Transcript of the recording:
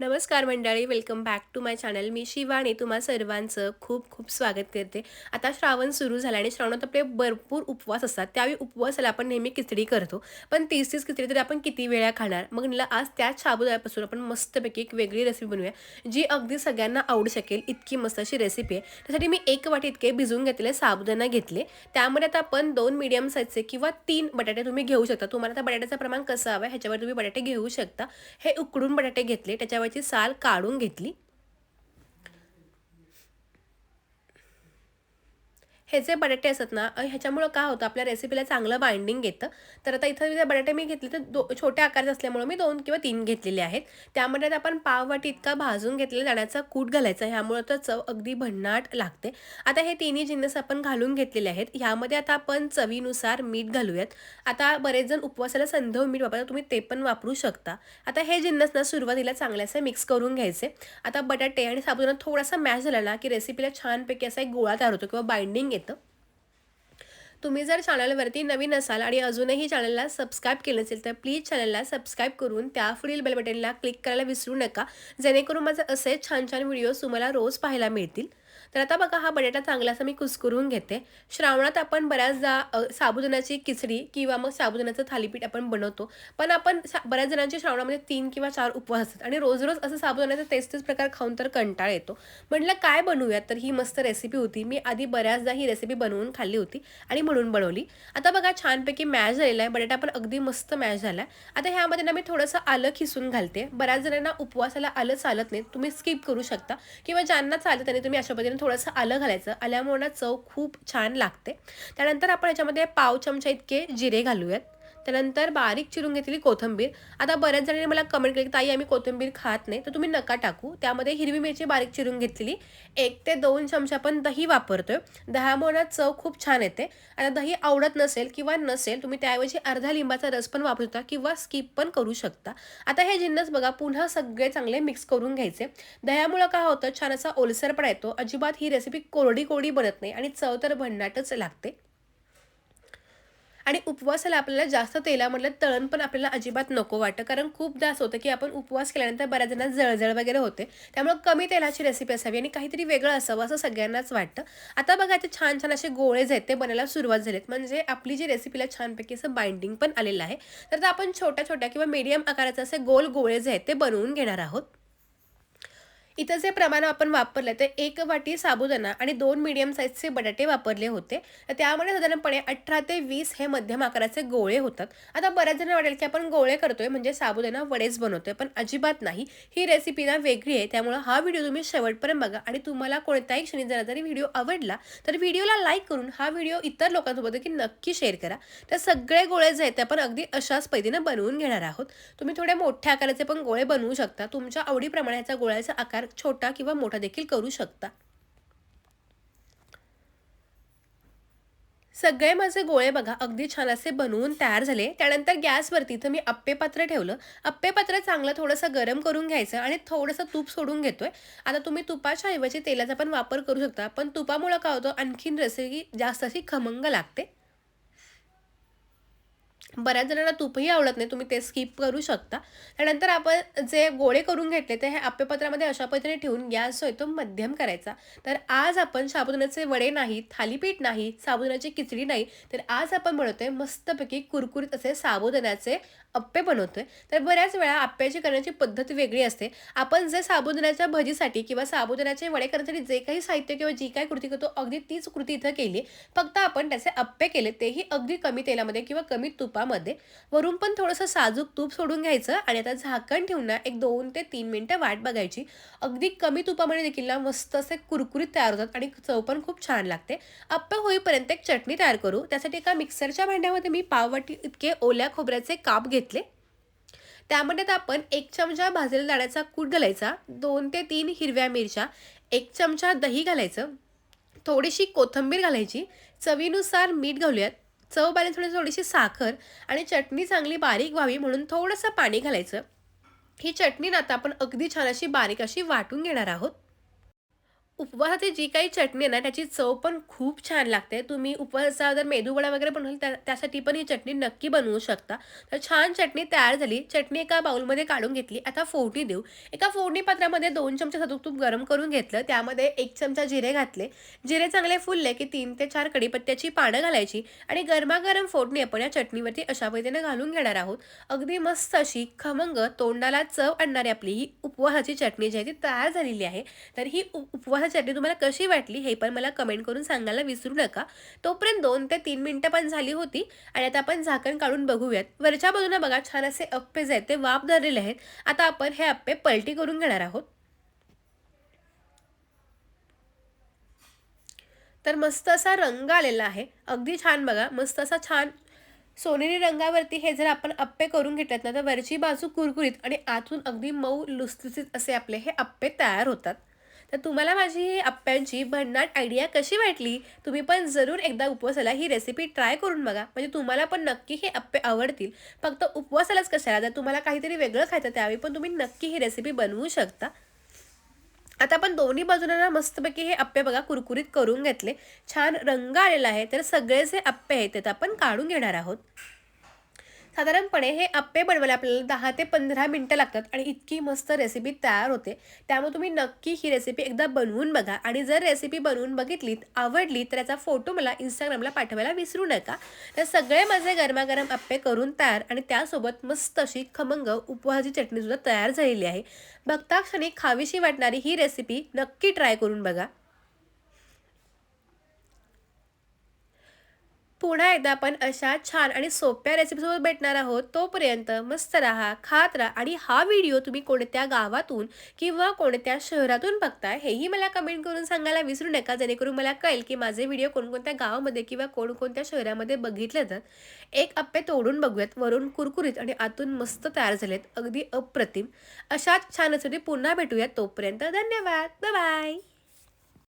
नमस्कार मंडळी welcome back to my channel मी शिवानी तुम्हा सर्वांचं खूप खूप स्वागत करते. आता श्रावण सुरू झाला आणि श्रावणात आपले भरपूर उपवास असतात. त्यावेळी उपवासाला आपण नेहमी खिचडी करतो. पण तीस तीस खिचडी तरी आपण किती वेळा खाणार? मग मला आज त्याच साबुदाण्यापासून आपण मस्तपैकी एक वेगळी रेसिपी बनवूया जी अगदी सगळ्यांना आवडू शकेल इतकी मस्त अशी रेसिपी आहे. त्यासाठी मी एक वाटी इतके भिजवून घेतलेले साबुदाणा घेतले. त्यामध्ये आता आपण दोन मीडियम साईजचे किंवा तीन बटाटे तुम्ही घेऊ शकता. तुम्हाला आता बटाट्याचं प्रमाण कसं हवं आहे ह्याच्यावर तुम्ही बटाटे घेऊ शकता. हे उकडून बटाटे घेतले त्याच्यावर त्याच्यावरची साल काढून घेतली. हे जे बटाटे असतात ना ह्याच्यामुळं काय होतं आपल्या रेसिपीला चांगलं बाइंडिंग येतं. तर आता इथं जे बटाटे मी घेतले तर दो छोट्या आकाराचे असल्यामुळं मी दोन किंवा तीन घेतलेले आहेत. त्यामध्ये आपण पाववाटी इतका भाजून घेतलेला दाण्याचा कूट घालायचा ह्यामुळं तर चव अगदी भन्नाट लागते. आता हे तिन्ही जिन्नस आपण घालून घेतलेले आहेत. ह्यामध्ये आता आपण चवीनुसार मीठ घालूयात. आता बरेच जण उपवासाला संधव मीठ वापरतात तुम्ही ते पण वापरू शकता. आता हे जिन्नस ना सुरुवातीला चांगल्यासे मिक्स करून घ्यायचे. आता बटाटे आणि साबुदाणा थोडासा मॅश झाला ना की रेसिपीला छानपैकी असा एक गोळा तयार होतो किंवा बाइंडिंग येतं. तुम्ही जर चॅनलवरती नवीन असाल आणि अजूनही चॅनलला सबस्क्राईब केलं नसेल तर प्लीज चॅनलला सबस्क्राईब करून त्या पुढील बेल बटनला क्लिक करायला विसरू नका. जेणेकरून माझे असेच छान छान व्हिडिओज तुम्हाला रोज पाहायला मिळतील. तर आता बघा हा बटाटा चांगलासा मी कुस्करून घेते. श्रावणात आपण बऱ्याचदा साबुदाण्याची खिचडी किंवा मग साबुदाण्याचं थालीपीठ आपण बनवतो. पण आपण सा बऱ्याच जणांच्या श्रावणामध्ये तीन किंवा चार उपवास असतात आणि रोज रोज असं साबुदाण्याचं तेच तेच प्रकार खाऊन तर कंटाळ येतो. म्हटलं काय बनवूयात? तर ही मस्त रेसिपी होती. मी आधी बऱ्याचदा ही रेसिपी बनवून खाल्ली होती आणि म्हणून बनवली. आता बघा छानपैकी मॅश झालेला आहे. बटाटा पण अगदी मस्त मॅश झाला आहे. आता ह्यामध्ये ना मी थोडंसं आलं खिसून घालते. बऱ्याच जणांना उपवासाला आलं चालत नाही. तुम्ही स्किप करू शकता. किंवा ज्यांना चालत त्यांनी तुम्ही अशा पद्धतीने थोडंसं आलं घालायचं. आल्यामुळे ना चव खूप छान लागते. त्यानंतर आपण याच्यामध्ये पाव चमचा इतके जिरे घालूयात. त्यानंतर बारीक चिरून घेतलेली कोथिंबीर. आता बऱ्याच जणांनी मला कमेंट केली की ताई आम्ही कोथिंबीर खात नाही तर तुम्ही नका टाकू. त्यामध्ये हिरवी मिरची बारीक चिरून घेतलेली. एक ते दोन चमचे आपण दही वापरतोय. दह्यामुळे चव खूप छान येते. आता दही आवडत नसेल किंवा नसेल तुम्ही त्याऐवजी अर्धा लिंबाचा रस पण वापरू शकता किंवा स्किप पण करू शकता. आता हे जिन्नस बघा पुन्हा सगळे चांगले मिक्स करून घ्यायचे. दह्यामुळं काय होतं छान असा ओलसरपणा येतो. अजिबात ही रेसिपी कोरडी कोरडी बनत नाही आणि चव तर भन्नाटच लागते. आणि उपवासाला आपल्याला जास्त तेलामधलं तळण पण आपल्याला अजिबात नको वाटतं. कारण खूपदा असं होतं की आपण उपवास केल्यानंतर बऱ्याच जणांना जळजळ वगैरे होते. त्यामुळे कमी तेलाची रेसिपी असावी आणि काहीतरी वेगळं असावं असं सगळ्यांनाच वाटतं. आता बघा ते छान छान असे गोळे जे आहेत ते बनायला सुरुवात झालेत. म्हणजे आपली जी रेसिपीला छानपैकी असं बाइंडिंग पण आलेलं आहे. तर आता आपण छोट्या छोट्या किंवा मीडियम आकाराचे असे गोल गोळे जे आहेत ते बनवून घेणार आहोत. इथं जे प्रमाण आपण वापरलं ते एक वाटी साबुदाणा आणि दोन मीडियम साईजचे बटाटे वापरले होते. तर त्यामुळे साधारणपणे अठरा ते वीस हे मध्यम आकाराचे गोळे होतात. आता बऱ्याच जण वाटेल की आपण गोळे करतोय म्हणजे साबुदाणा वडेच बनवतोय पण अजिबात नाही. ही रेसिपी ना वेगळी आहे. त्यामुळे हा व्हिडिओ तुम्ही शेवटपर्यंत बघा आणि तुम्हाला कोणत्याही क्षणी जरा जरी व्हिडिओ आवडला तर व्हिडिओला लाईक करून हा व्हिडिओ इतर लोकांसोबत की नक्की शेअर करा. तर सगळे गोळे जे आहेत ते आपण अगदी अशाच पद्धतीनं बनवून घेणार आहोत. तुम्ही थोड्या मोठ्या आकाराचे पण गोळे बनवू शकता. तुमच्या आवडीप्रमाणे याचा गोळ्याचा आकार छोटा किंवा मोठा देखील करू शकता. सगळे माझे गोळे बघा अगदी छान असे बनवून तयार झाले. त्यानंतर गॅसवरती इथं मी अप्पे पात्र ठेवलं. अप्पे पात्र चांगलं थोडंसं गरम करून घ्यायचं आणि थोडंसं तूप सोडून घेतोय. आता तुम्ही तुपाच्या ऐवजी तेलाचा पण वापर करू शकता. पण तुपामुळं काय होतं आणखीन रेसिपी जास्त अशी खमंग लागते. बऱ्याच जणांना तूपही आवडत नाही तुम्ही ते स्किप करू शकता. त्यानंतर आपण जे गोळे करून घेतले ते हे आप्यपत्रामध्ये अशा पद्धतीने ठेवून गॅस जो आहे तो मध्यम करायचा. तर आज आपण साबुदाण्याचे वडे नाही थालीपीठ नाही साबुदाण्याची खिचडी नाही तर आज आपण बनवतोय मस्तपैकी कुरकुरीत असे साबुदाण्याचे अप्पे बनवतोय तर बऱ्याच वेळा अप्प्याची करण्याची पद्धत वेगळी असते. आपण जे साबुदाण्याच्या भजीसाठी किंवा साबुदाण्याचे वडे करण्यासाठी जे काही साहित्य किंवा जी काही कृती करतो अगदी तीच कृती इथं केली. फक्त आपण त्याचे अप्पे केले तेही अगदी कमी तेलामध्ये किंवा कमी तुपामध्ये. वरून पण थोडंसं साजूक तूप सोडून घ्यायचं आणि आता झाकण ठेवून एक दोन ते तीन मिनटं वाट बघायची. अगदी कमी तुपामध्ये देखील ना मस्त असे कुरकुरीत तयार होतात आणि चव पण खूप छान लागते. अप्पे होईपर्यंत एक चटणी तयार करू. त्यासाठी एका मिक्सरच्या भांड्यामध्ये मी पाववाटी इतके ओल्या खोबऱ्याचे काप घेतले. त्यामध्ये आपण एक चमचा भाजलेल्या दाण्याचा कूट घालायचा. दोन ते तीन हिरव्या मिरच्या एक चमचा दही घालायचं. थोडीशी कोथिंबीर घालायची. चवीनुसार मीठ घालूयात. चव बारीक थोडी थोडीशी साखर आणि चटणी चांगली बारीक व्हावी म्हणून थोडंसं पाणी घालायचं. ही चटणी ना आता आपण अगदी छान अशी बारीक अशी वाटून घेणार आहोत. उपवासाची जी काही चटणी आहे ना त्याची चव पण खूप छान लागते. तुम्ही उपवासाचा जर मेदूवडा वगैरे बनवली त्या त्यासाठी पण ही चटणी नक्की बनवू शकता. तर छान चटणी तयार झाली. चटणी एका बाउलमध्ये काढून घेतली. आता फोडणी देऊ. एका फोडणी पात्रामध्ये दोन चमचे सदूक तूप गरम करून घेतलं. त्यामध्ये एक चमचा जिरे घातले. जिरे चांगले फुलले की तीन ते चार कडीपत्त्याची पानं घालायची आणि गरमागरम फोडणी आपण या चटणीवरती अशा पद्धतीने घालून घेणार आहोत. अगदी मस्त अशी खमंग तोंडाला चव आणणारी आपली ही उपवासाची चटणी जी आहे ती तयार झालेली आहे. तर ही उ- उपवासाची चटणी तुम्हाला कशी वाटली हे पण मला कमेंट करून सांगायला विसरू नका. तोपर्यंत दोन ते तीन मिनटं पण झाली होती आणि आता आपण झाकण काढून बघूयात. वरच्या बाजूला बघा छान असे अप्पे जे आहेत ते वाफ धरलेले आहेत. आता आपण हे अप्पे पलटी करून घेणार आहोत. तर मस्त असा रंग आलेला आहे. अगदी छान बघा मस्त असा छान सोनेरी रंगावरती हे जर आपण अप्पे करून घेतल्यात ना तर वरची बाजू कुरकुरीत आणि आतून अगदी मऊ लुसलुसीत असे आपले हे अप्पे तयार होतात. तर तुम्हाला माझी ही अप्प्यांची भन्नाट आयडिया कशी वाटली तुम्ही पण जरूर एकदा उपवासाला ही रेसिपी ट्राय करून बघा. म्हणजे तुम्हाला पण नक्की हे अप्पे आवडतील. फक्त उपवासालाच कशाला जर तुम्हाला काहीतरी वेगळं खायचं त्यावेळी पण तुम्ही नक्की ही रेसिपी बनवू शकता. आता आपण दोन्ही बाजूंना मस्तपैकी हे अप्पे बघा कुरकुरीत करून घेतले. छान रंग आलेला आहे तर सगळे जे अप्पे आहेत ते आपण काढून घेणार आहोत. साधारणपणे हे अप्पे बनवायला आपल्याला दहा ते पंधरा मिनटं लागतात आणि इतकी मस्त रेसिपी तयार होते. त्यामुळे तुम्ही नक्की ही रेसिपी एकदा बनवून बघा आणि जर रेसिपी बनवून बघितलीत आवडली तर याचा फोटो मला इंस्टाग्रामला पाठवायला विसरू नका. तर सगळे माझे गरमागरम अप्पे करून तयार आणि त्यासोबत मस्त अशी खमंग उपवासाची चटणीसुद्धा तयार झालेली आहे. बघता क्षणी खावीशी वाटणारी ही रेसिपी नक्की ट्राय करून बघा. पुन्हा एकदा आपण अशा छान आणि सोप्या रेसिपीसोबत भेटणार आहोत. तोपर्यंत मस्त राहा खात राहा आणि हा व्हिडिओ तुम्ही कोणत्या गावातून किंवा कोणत्या शहरातून बघताय हेही मला कमेंट करून सांगायला विसरू नका. जेणेकरून मला कळेल की माझे व्हिडिओ कोणकोणत्या गावामध्ये किंवा कोणकोणत्या शहरामध्ये बघितले जातात एक अप्पे तोडून बघूयात. वरून कुरकुरीत आणि आतून मस्त तयार झालेत. अगदी अप्रतिम. अशाच छान रेसिपी पुन्हा भेटूयात तोपर्यंत. धन्यवाद. बाय